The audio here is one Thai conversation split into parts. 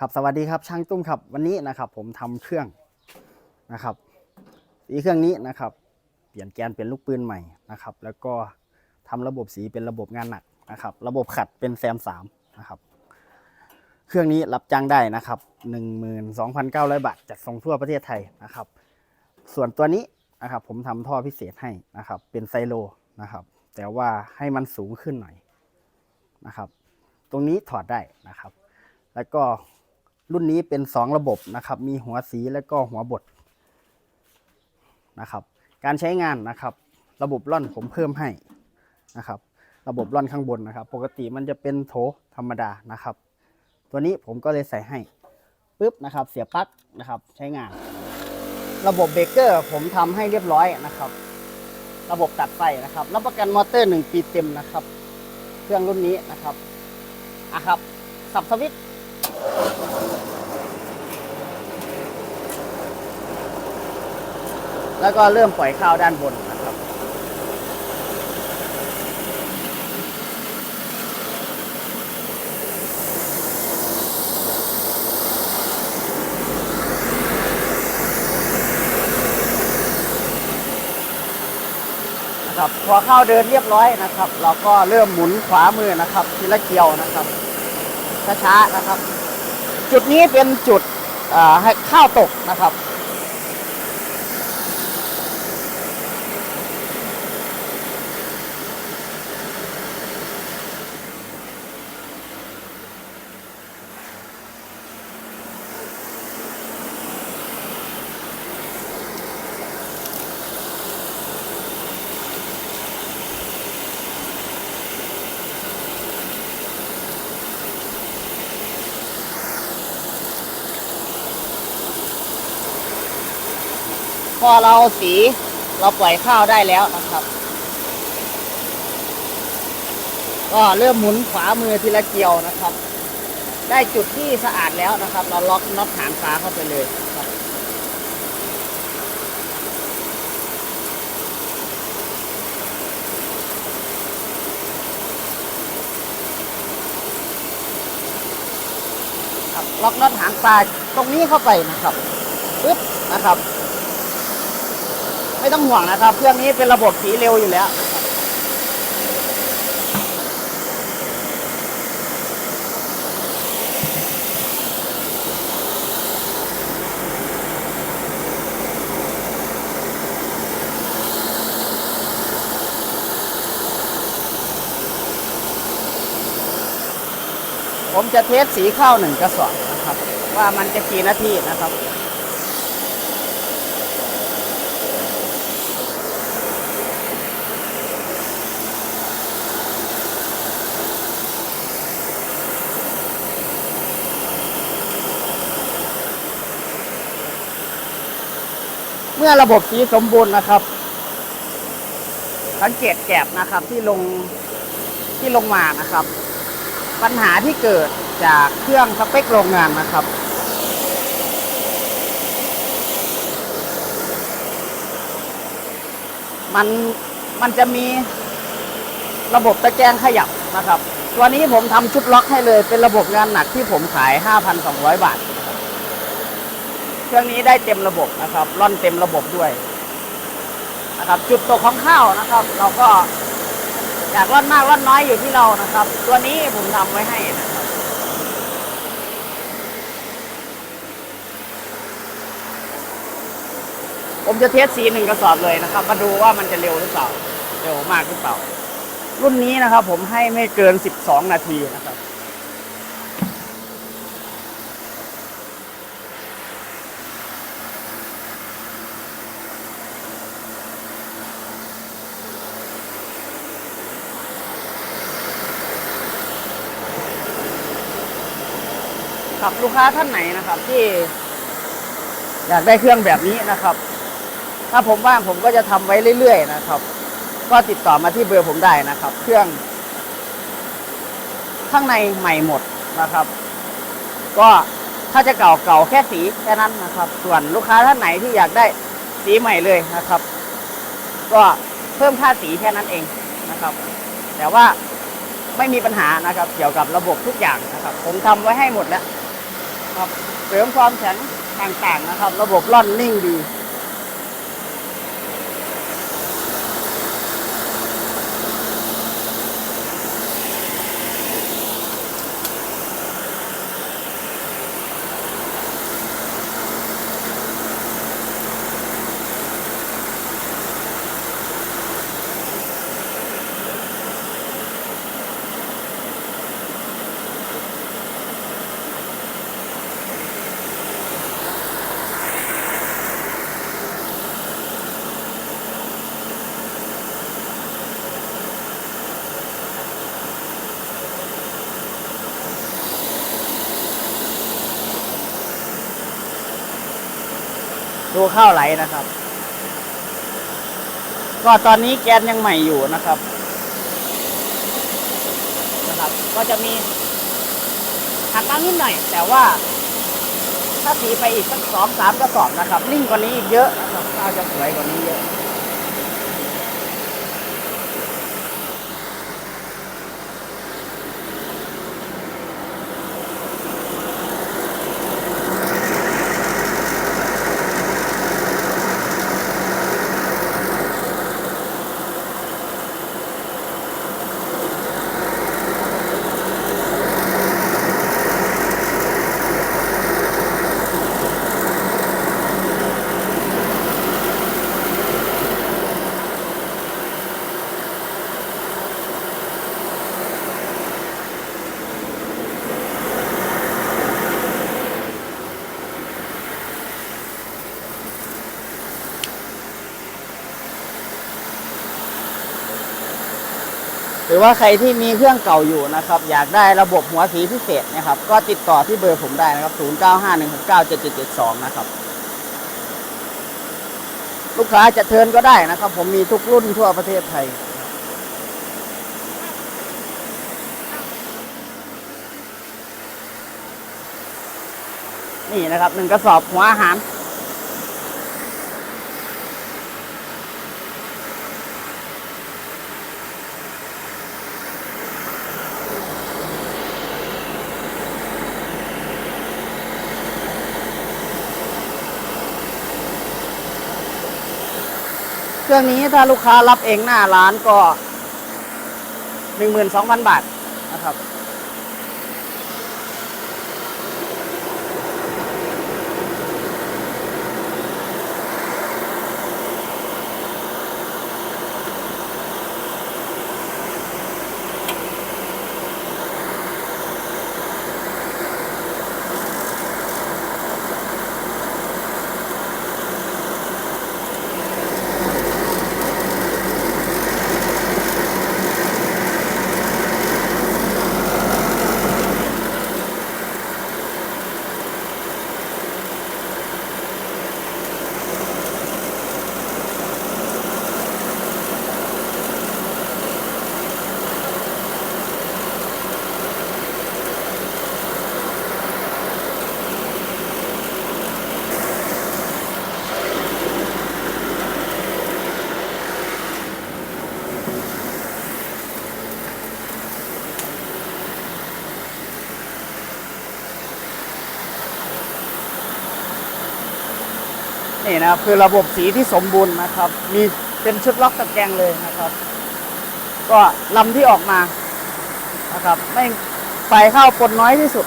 ครับสวัสดีครับช่างตุ้มครับวันนี้นะครับ ผมทำเครื่องนะครับสีเครื่องนี้นะครับ เปลี่ยนแกนเป็นลูกปืนใหม่นะครับ แล้วก็ทำระบบสีเป็นระบบงานหนักนะครับ ระบบขัดเป็นแซมสามนะครับ เครื่องนี้รับจ้างได้นะครับ12,900บาทจัดส่งทั่วประเทศไทยนะครับ ส่วนตัวนี้นะครับ ผมทำท่อพิเศษให้นะครับ เป็นไซโลนะครับ แต่ว่าให้มันสูงขึ้นหน่อยนะครับ ตรงนี้ถอดได้นะครับ แล้วก็ รุ่นนี้เป็น 2 ระบบนะครับ มีหัวสีและก็หัวบดนะครับ การใช้งานนะครับ ระบบร่อนผมเพิ่มให้นะครับ ระบบร่อนข้างบนนะครับ ปกติมันจะเป็นโถธรรมดานะครับ ตัวนี้ผมก็เลยใส่ให้ปุ๊บนะครับ เสียบปลั๊กนะครับ ใช้งาน ระบบเบรกเกอร์ผมทำให้เรียบร้อยนะครับ ระบบตัดไฟนะครับ รับประกันมอเตอร์ 1 ปีเต็มนะครับ เครื่องรุ่นนี้นะครับอะครับ สับสวิตช์ แล้วก็เริ่มปล่อยข้าวด้านบนนะครับ นะครับพอเข้าเดินเรียบร้อยนะครับ เราก็เริ่มหมุนขวามือนะครับ ทีละเกลียวนะครับช้าๆนะครับ จุดนี้เป็นจุดอ่าให้ข้าวตกนะครับ อเราสีเราปล่อยข้าวได้แล้วนะครับ ก็เริ่มหมุนขวามือทีละเกลียวนะครับ ได้จุดที่สะอาดแล้วนะครับ เราล็อกน็อตฐานฟ้าเข้าไปเลยครับครับล็อกน็อตหางปลาตรงนี้เข้าไปนะครับปึ๊บนะครับ ไม่ต้องห่วงนะครับ เครื่องนี้เป็นระบบสีเร็วอยู่แล้วผมจะเทสสีข้าวหนึ่งกระสอบนะครับ ว่ามันจะกี่นาทีนะครับ เมื่อระบบสีสมบูรณ์นะครับ สังเกตแกบนะครับที่ลงที่ลงมานะครับ ปัญหาที่เกิดจากเครื่องสเปคโรงงานนะครับมันมันจะมีระบบตะแกรงขยับนะครับ ตัวนี้ผมทำชุดล็อกให้เลยเป็นระบบงานหนักที่ผมขาย 5,200 บาท เครื่องนี้ได้เต็มระบบนะครับร่อนเต็มระบบด้วยนะครับ จุดตกของข้าวนะครับ เราก็อยากร่อนมากร่อนน้อยอยู่ที่เรานะครับ ตัวนี้ผมทำไว้ให้นะครับผมจะเทสสีหนึ่งกระสอบเลยนะครับ มาดูว่ามันจะเร็วหรือเปล่า เร็วมากหรือเปล่า รุ่นนี้นะครับ ผมให้ไม่เกิน 12 นาทีนะครับ ครับลูกค้าท่านไหนนะครับ ที่ อยากได้เครื่องแบบนี้นะครับ ถ้าผมว่างผมก็จะทำไว้เรื่อยๆนะครับ ก็ติดต่อมาที่เบอร์ผมได้นะครับ เครื่อง ข้างในใหม่หมดนะครับ ก็ถ้าจะเก่าเก่าแค่สีแค่นั้นนะครับ ส่วนลูกค้าท่านไหนที่อยากได้สีใหม่เลยนะครับ ก็เพิ่มค่าสีแค่นั้นเองนะครับ แต่ว่าไม่มีปัญหานะครับ เกี่ยวกับระบบทุกอย่างนะครับ ผมทำไว้ให้หมดแล้ว ครับ เสริมความแข็งต่างๆนะครับ ระบบร่อนนิ่งดี ดูข้าวไหลนะครับ ก็ตอนนี้แกนยังใหม่อยู่นะครับนะครับ ก็จะมีหักบ้างนิดหน่อย แต่ว่า ถ้าสีไปอีกสักสองสามกระสอบนะครับ นิ่งกว่านี้อีกเยอะนะครับข้าวจะสวยกว่านี้เยอะ รือว่าใครที่มีเครื่องเก่าอยู่นะครับ อยากได้ระบบหัวสีพิเศษนะครับ ก็ติดต่อที่เบอร์ผมได้นะครับ 0951697772 นะครับ ลูกค้าจะเทินก็ได้นะครับ ผมมีทุกรุ่นทั่วประเทศไทยนี่นะครับหนึ่งกระสอบหัวอาหาร เครื่องนี้ถ้าลูกค้ารับเองหน้าร้านก็ 12,000 บาทนะครับ นี่นะคือระบบสีที่สมบูรณ์นะครับ มีเป็นชุดล็อกตะแกรงเลยนะครับ ก็ลำที่ออกมานะครับไม่ไฟเข้าปนน้อยที่สุด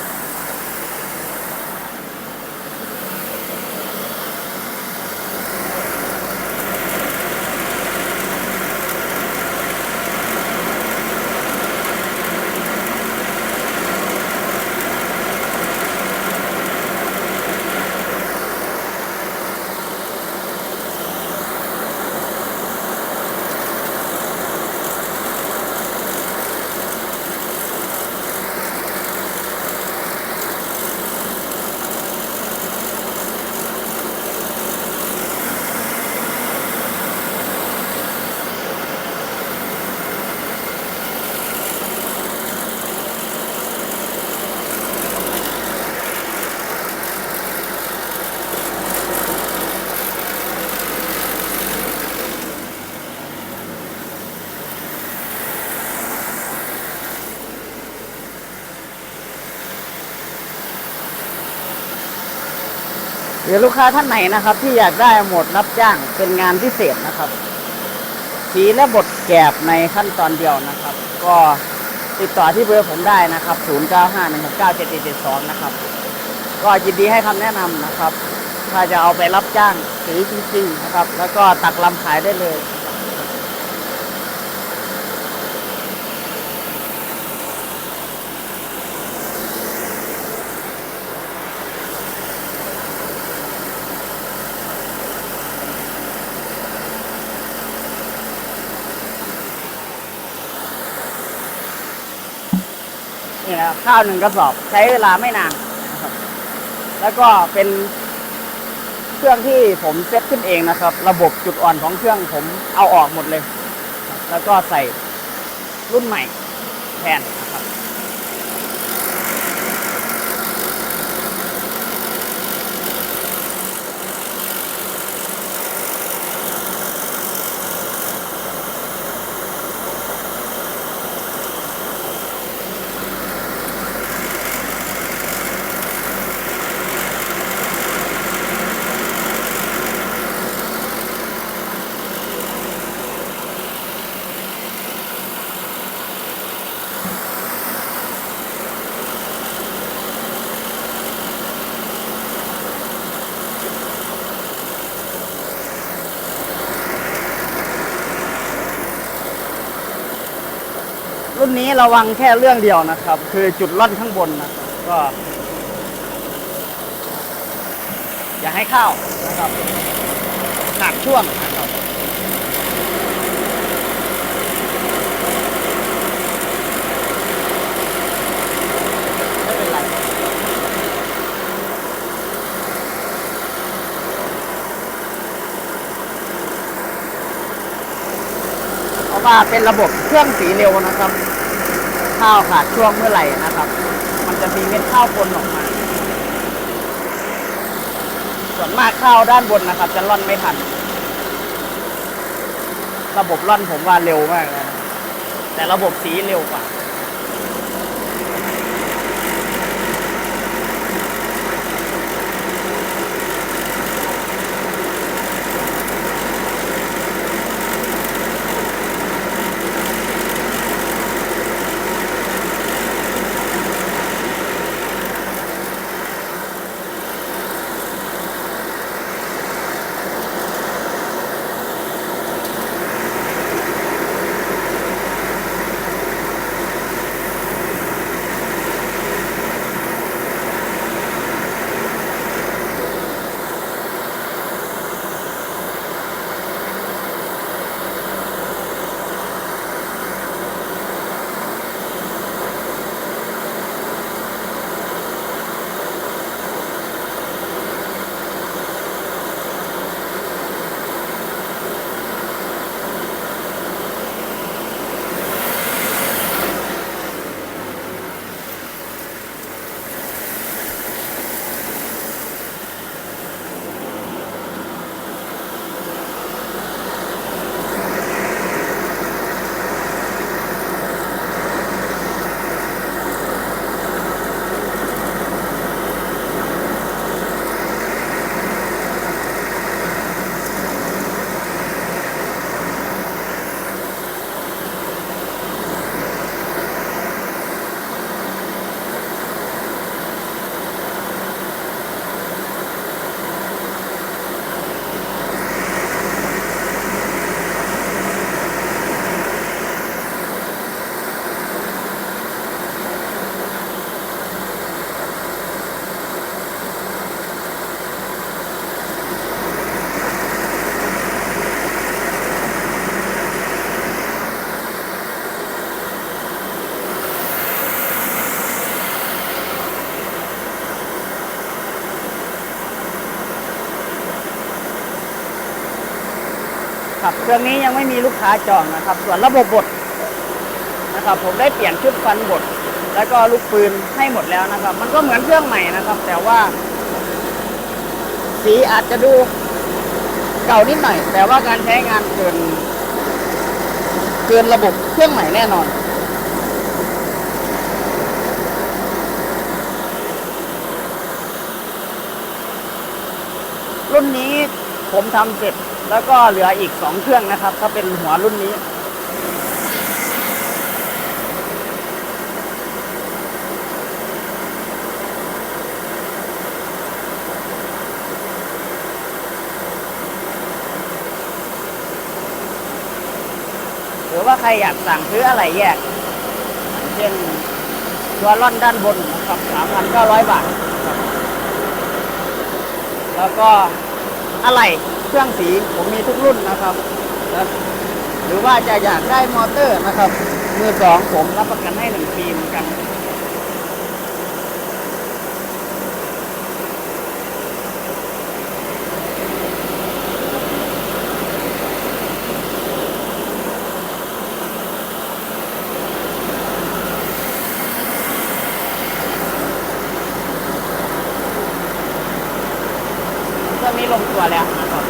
หรือลูกค้าท่านไหนนะครับ ที่อยากได้หมดรับจ้างเป็นงานพิเศษนะครับ สีและบทแกบในขั้นตอนเดียวนะครับ ก็ติดต่อที่เบอร์ผมได้นะครับ 0951697772 นะครับ ก็ยินดีให้คำแนะนำนะครับ ถ้าจะเอาไปรับจ้างสีจริงๆนะครับ แล้วก็ตักลำขายได้เลย ข้าวหนึ่งกระสอบ ใช้เวลาไม่นานแล้วก็เป็นเครื่องที่ผมเซตขึ้นเองนะครับ ระบบจุดอ่อนของเครื่องผมเอาออกหมดเลย แล้วก็ใส่รุ่นใหม่แทนนะครับ นนี้ระวังแค่เรื่องเดียวนะครับ คือจุดล่อนข้างบนนะครับก็ อย่าให้เข้านะครับหักช่วงนะครับเพราะว่าเป็นระบบเครื่องสีเร็วนะครับ ข้าวขาดช่วงเมื่อไหร่นะครับ มันจะมีเม็ดข้าวปนออกมา ส่วนมากข้าวด้านบนนะครับ จะร่อนไม่ทัน ระบบร่อนผมว่าเร็วมากนะแต่ระบบสีเร็วกว่า ครับ เครื่องนี้ยังไม่มีลูกค้าจองนะครับ ส่วนระบบบดนะครับ ผมได้เปลี่ยนชุดฟันบดแล้วก็ลูกปืนให้หมดแล้วนะครับ มันก็เหมือนเครื่องใหม่นะครับ แต่ว่า สีอาจจะดูเก่านิดหน่อย แต่ว่าการใช้งานเกิน เกินระบบเครื่องใหม่แน่นอนรุ่นนี้ ผมทำเสร็จแล้วก็เหลืออีกสองเครื่องนะครับ ถ้าเป็นหัวรุ่นนี้ หรือว่าใครอยากสั่งซื้ออะไรแยก เช่นตัวร่อนด้านบนนะครับ3,900 บาทครับแล้วก็ อะไรเครื่องสีผมมีทุกรุ่นนะครับ หรือว่าจะอยากได้มอเตอร์นะครับมือสองผมรับประกันให้หนึ่งปีเหมือนกัน เครื่องนี้ลงตัวแล้วนะครับ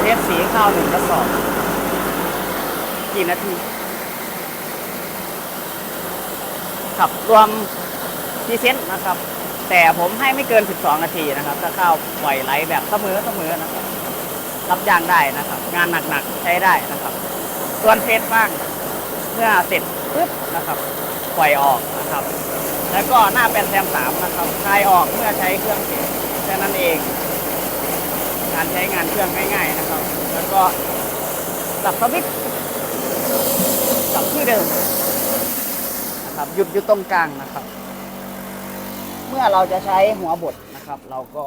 เทสสีข้าวหนึ่งกระสอบกี่ นาที ครับรวมพรีเซนต์นะครับ แต่ผมให้ไม่เกิน 12 นาทีนะครับ ถ้าข้าวปล่อยไหลแบบเสมอเสมอนะครับ รับจ้างได้นะครับ งานหนักๆใช้ได้นะครับ ส่วนเทสบ้างเมื่อเสร็จปุ๊บนะครับปล่อยออกนะครับ แล้วก็หน้าเป็นแซมสามนะครับคลายออกเมื่อใช้เครื่องเสร็จแค่นั้นเอง การใช้งานเครื่องง่าย ๆนะครับ แล้วก็สับสวิตช์ สับที่เดิมนะครับหยุดอยู่ตรงกลางนะครับ เมื่อเราจะใช้หัวบดนะครับ เราก็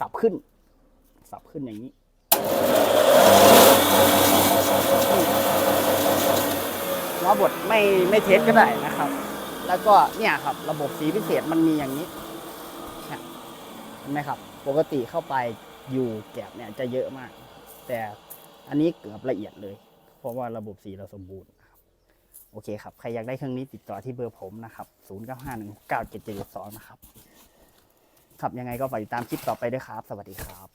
สับขึ้น สับขึ้นอย่างนี้หัวบดไม่ไม่เทสก็ได้นะครับ แล้วก็เนี่ยครับ ระบบสีพิเศษมันมีอย่างนี้เนี่ยเห็นไหมครับ ปกติเข้าไปอยู่แกบเนี่ยจะเยอะมาก แต่อันนี้เกือบละเอียดเลย เพราะว่าระบบสีเราสมบูรณ์นะครับโอเคครับ ใครอยากได้เครื่องนี้ติดต่อที่เบอร์ผมนะครับ 0 9 5 1 9 7 7 2 นะครับ ครับยังไงก็ฝากติดตามคลิปต่อไปด้วยครับ สวัสดีครับ